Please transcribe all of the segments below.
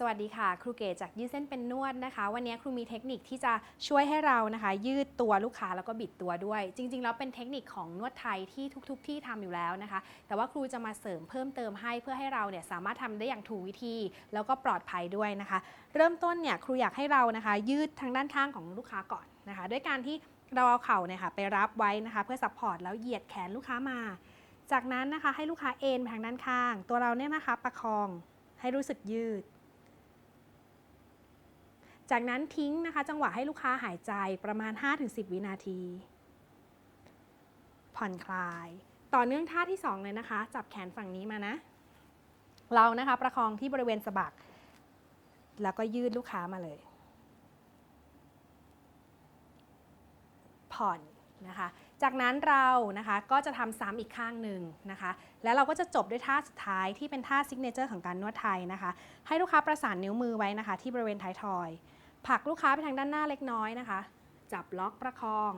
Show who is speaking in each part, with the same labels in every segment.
Speaker 1: สวัสดีค่ะครูเกจากยืดเส้นเป็นนวดนะคะ วันนี้ครูมีเทคนิคที่จะช่วยให้เรานะคะ ยืดตัวลูกค้าแล้วก็บิดตัวด้วย จริง ๆ แล้วเป็นเทคนิคของนวดไทยที่ทุก ๆที่ทำอยู่แล้วนะคะ แต่ว่าครูจะมาเสริมเพิ่มเติมให้เพื่อให้เราเนี่ยสามารถทำได้อย่างถูกวิธี แล้วก็ปลอดภัยด้วยนะคะ เริ่มต้นเนี่ยครูอยากให้เรานะคะ ยืดทางด้านข้างของลูกค้าก่อนนะคะ ด้วยการที่เราเอาเข่าเนี่ยค่ะไปรับไว้นะคะ เพื่อซัพพอร์ตแล้วเหยียดแขนลูกค้ามา จากนั้นนะคะให้ลูกค้าเอนไปทางด้านข้าง ตัวเราเนี่ยนะคะประคองให้รู้สึกยืด จากนั้นทิ้งนะคะ จังหวะให้ลูกค้าหายใจประมาณ 5-10 วินาที ผ่อนคลาย ต่อเนื่องท่าที่ 2 เลยนะคะ จับแขนฝั่งนี้มานะ เรานะคะประคองที่บริเวณสะบัก แล้วก็ยืดลูกค้ามาเลย ผ่อนนะคะ จากนั้นเรานะคะก็จะทำซ้ำอีกข้างหนึ่งนะคะ แล้วเราก็จะจบด้วยท่าสุดท้ายที่เป็นท่าซิกเนเจอร์ของการนวดไทยนะคะ ให้ลูกค้าประสานนิ้วมือไว้นะคะ ที่บริเวณท้ายทอย ผลักลูกค้าไปทางด้านหน้าเล็กน้อยนะคะ จับล็อกประคอง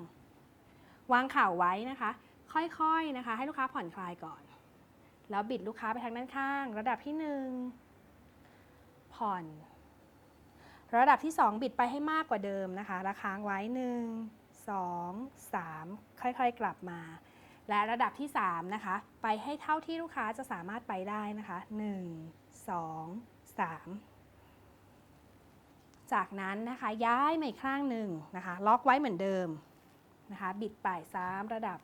Speaker 1: วางเข่าไว้นะคะ ค่อยๆนะคะ ให้ลูกค้าผ่อนคลายก่อน แล้วบิดลูกค้าไปทางด้านข้าง ระดับที่หนึ่งผ่อน ระดับที่สองบิดไปให้มากกว่าเดิมนะคะแล้วค้างไว้หนึ่งสองสามค่อยๆ กลับมา และระดับที่สามนะคะ ไปให้เท่าที่ลูกค้าจะสามารถไปได้นะคะหนึ่งสองสาม จากนั้นนะคะย้ายมาอีกข้างหนึ่งนะคะล็อกไว้เหมือนเดิมนะคะบิดปสามระดับ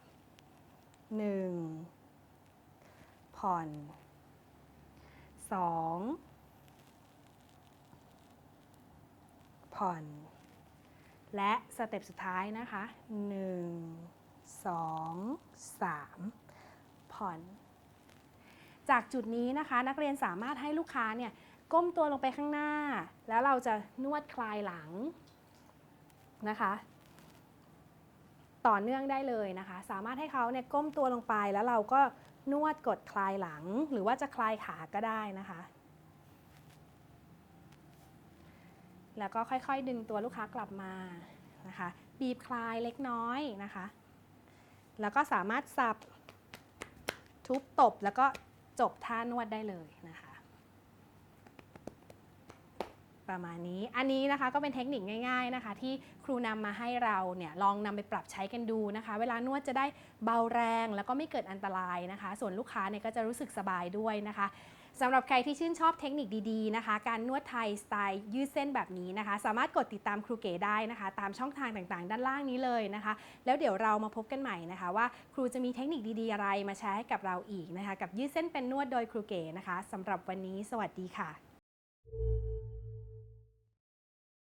Speaker 1: 1 ผ่อน 2 ผ่อน และสเต็ปสุดท้ายนะคะ 1 2 3 ผ่อน จากจุดนี้นะคะนักเรียนสามารถให้ลูกค้าเนี่ยก้มตัวลงไปข้างหน้า แล้วเราจะนวดคลายหลังนะคะ ต่อเนื่องได้เลยนะคะ สามารถให้เขาเนี่ยก้มตัวลงไปแล้วเราก็นวดกดคลายหลัง หรือว่าจะคลายขาก็ได้นะคะ แล้วก็ค่อยๆ ดึงตัวลูกค้ากลับมานะคะบีบคลายเล็กน้อยนะคะ แล้วก็สามารถสับทุบตบแล้วก็ จบท่านวดได้เลยนะคะ ประมาณนี้ อันนี้นะคะก็เป็นเทคนิคง่าย ๆนะคะ ที่ครูนำมาให้เราเนี่ยลองนำไปปรับใช้กันดูนะคะ เวลานวดจะได้เบาแรง แล้วก็ไม่เกิดอันตรายนะคะ ส่วนลูกค้าเนี่ยก็จะรู้สึกสบายด้วยนะคะสำหรับใครที่ชื่นชอบเทคนิคดีๆนะคะ การนวดไทยสไตล์ยืดเส้นแบบนี้นะคะ สามารถกดติดตามครูเก๋ได้นะคะ ตามช่องทางต่างๆ ด้านล่างนี้เลยนะคะ แล้วเดี๋ยวเรามาพบกันใหม่นะคะ ว่าครูจะมีเทคนิคดีๆอะไรมาแชร์ให้กับเราอีกนะคะ กับยืดเส้นเป็นนวดโดยครูเก๋นะคะสำหรับวันนี้ สวัสดีค่ะ